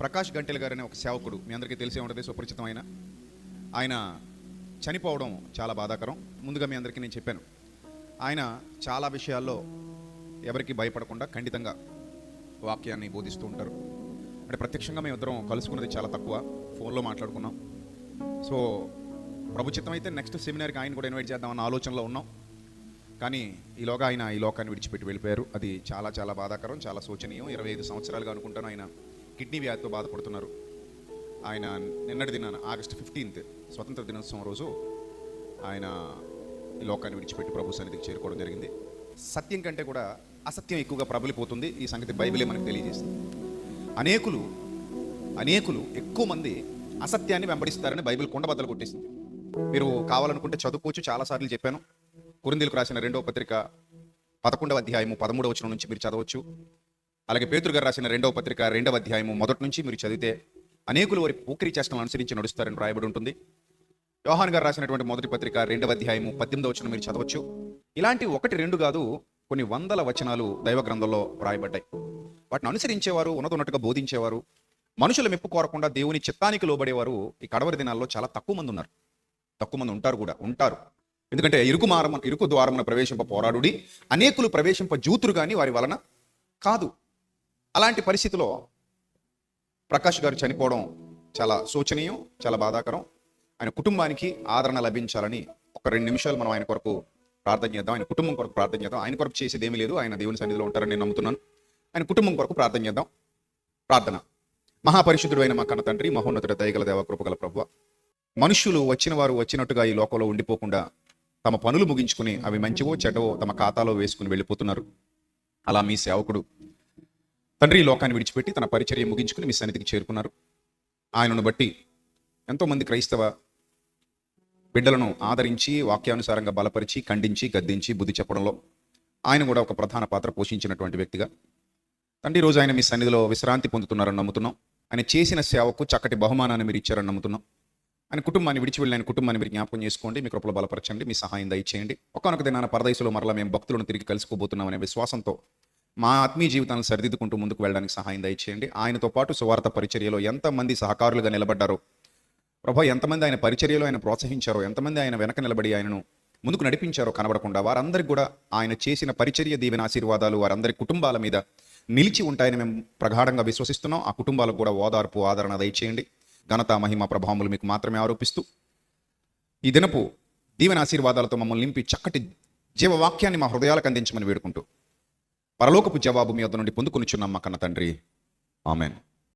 ప్రకాష్ గంటెల్ గారు అనే ఒక సేవకుడు. మీ అందరికీ తెలిసే ఉంటుంది సుపరిచితమైన. ఆయన చనిపోవడం చాలా బాధాకరం. ముందుగా మీ అందరికీ నేను చెప్పాను. ఆయన చాలా విషయాల్లో ఎవరికి భయపడకుండా ఖండితంగా వాక్యాన్ని బోధిస్తూ ఉంటారు. అంటే ప్రత్యక్షంగా మేము ఇద్దరం కలుసుకున్నది చాలా తక్కువ. ఫోన్లో మాట్లాడుకున్నాం. సో ప్రభుచిత్తం అయితే నెక్స్ట్ సెమినార్కి ఆయన కూడా ఇన్వైట్ చేద్దామన్న ఆలోచనలో ఉన్నాం. కానీ ఈలోగా ఆయన ఈ లోకాన్ని విడిచిపెట్టి వెళ్ళిపోయారు. అది చాలా చాలా బాధాకరం చాలా శోచనీయం. ఇరవై ఐదు సంవత్సరాలుగా అనుకుంటాను ఆయన కిడ్నీ వ్యాధితో బాధపడుతున్నారు. ఆయన నిన్నటి దినాన ఆగస్ట్ ఫిఫ్టీన్త్ స్వతంత్ర దినోత్సవం రోజు ఆయన ఈ లోకాన్ని విడిచిపెట్టి ప్రభు సన్నిధికి చేరుకోవడం జరిగింది. సత్యం కంటే కూడా అసత్యం ఎక్కువగా ప్రబలిపోతుంది. ఈ సంగతి బైబిలే మనకు తెలియజేస్తుంది. అనేకులు అనేకులు ఎక్కువ మంది అసత్యాన్ని వెంబడిస్తారని బైబిల్ కుండబద్దలు కొట్టేసింది. మీరు కావాలనుకుంటే చదువుకోవచ్చు. చాలాసార్లు చెప్పాను. కురిందీలకు రాసిన రెండవ పత్రిక పదకొండవ అధ్యాయము పదమూడవ వచనం నుంచి మీరు చదవచ్చు. అలాగే పేతురు గారు రాసిన రెండవ పత్రిక రెండవ అధ్యాయము మొదటి నుంచి మీరు చదివితే అనేకులు వారి ఊపిరి చేష్టలను అనుసరించి నడుస్తారని రాయబడి ఉంటుంది. యోహాన్ గారు రాసినటువంటి మొదటి పత్రిక రెండవ అధ్యాయము పద్దెనిమిదవ వచనం మీరు చదవచ్చు. ఇలాంటి ఒకటి రెండు కాదు కొన్ని వందల వచనాలు దైవ గ్రంథంలో వ్రాయబడ్డాయి. వాటిని అనుసరించేవారు ఉన్నతున్నట్టుగా బోధించేవారు మనుషుల మెప్పు కోరకుండా దేవుని చిత్తానికి లోబడేవారు ఈ కడవరి దినాల్లో చాలా తక్కువ మంది ఉన్నారు. తక్కువ మంది ఉంటారు కూడా ఉంటారు. ఎందుకంటే ఇరుకు మారమ ఇరుకు ద్వారమున ప్రవేశింప పోరాడుడి అనేకులు ప్రవేశింప జూతురు కానీ వారి వలన కాదు. అలాంటి పరిస్థితిలో ప్రకాష్ గారు చనిపోవడం చాలా శోచనీయం చాలా బాధాకరం. ఆయన కుటుంబానికి ఆదరణ లభించాలని ఒక రెండు నిమిషాలు మనం ఆయన కొరకు ప్రార్థన చేద్దాం. ఆయన కుటుంబం కొరకు ప్రార్థన చేద్దాం. ఆయన కొరకు చేసేది ఏమీ లేదు. ఆయన దేవుని సన్నిధిలో ఉంటారని నేను నమ్ముతున్నాను. ఆయన కుటుంబం కొరకు ప్రార్థన చేద్దాం. ప్రార్థన. మహాపరిశుద్ధుడు అయిన మా కన్న తండ్రి మహోన్నతుడ దయగల దేవ కృపగల ప్రభు మనుష్యులు వచ్చిన వారు వచ్చినట్టుగా ఈ లోకంలో ఉండిపోకుండా తమ పనులు ముగించుకుని అవి మంచివో చెడ్డవో తమ ఖాతాలో వేసుకుని వెళ్ళిపోతున్నారు. అలా మీ సేవకుడు తండ్రి లోకాన్ని విడిచిపెట్టి తన పరిచర్య ముగించుకుని మీ సన్నిధికి చేరుకున్నారు. ఆయనను బట్టి ఎంతోమంది క్రైస్తవ బిడ్డలను ఆదరించి వాక్యానుసారంగా బలపరిచి ఖండించి గద్దించి బుద్ధి చెప్పడంలో ఆయన కూడా ఒక ప్రధాన పాత్ర పోషించినటువంటి వ్యక్తిగా. తండ్రి రోజు ఆయన మీ సన్నిధిలో విశ్రాంతి పొందుతున్నారని నమ్ముతున్నాం. ఆయన చేసిన సేవకు చక్కటి బహుమానాన్ని మీరు ఇచ్చారని నమ్ముతున్నాం. ఆయన కుటుంబాన్ని విడిచి వెళ్ళిన కుటుంబాన్ని మీరు జ్ఞాపకం చేసుకోండి. మీ కృపలో బలపరచండి. మీ సహాయం దయచేయండి. ఒకనొక దినాన పరదేశంలో మరలా మేము భక్తులను తిరిగి కలుసుకోబోతున్నాం అనే విశ్వాసంతో మా ఆత్మీయ జీవితాన్ని సరిదిద్దుకుంటూ ముందుకు వెళ్ళడానికి సహాయం దయచేయండి. ఆయనతో పాటు సువార్త పరిచర్యలో ఎంతమంది సహకారులుగా నిలబడ్డారో ప్రభా ఎంతమంది ఆయన పరిచర్యలో ఆయన ప్రోత్సహించారో ఎంతమంది ఆయన వెనక నిలబడి ఆయనను ముందుకు నడిపించారో కనబడకుండా వారందరికీ కూడా ఆయన చేసిన పరిచర్య దీవెన ఆశీర్వాదాలు వారందరి కుటుంబాల మీద నిలిచి ఉంటాయని మేము ప్రగాఢంగా విశ్వసిస్తున్నాం. ఆ కుటుంబాలకు కూడా ఓదార్పు ఆదరణ దయచేయండి. ఘనత మహిమ ప్రభావములు మీకు మాత్రమే ఆరోపిస్తూ ఈ దినపు దీవెన ఆశీర్వాదాలతో మమ్మల్ని నింపి చక్కటి జీవవాక్యాన్ని మా హృదయాలకు అందించమని వేడుకుంటూ పరలోకపు జవాబు మీ వద్ద నుండి పొందుకొనిచున్నాం మా కన్న తండ్రి. ఆమెన్.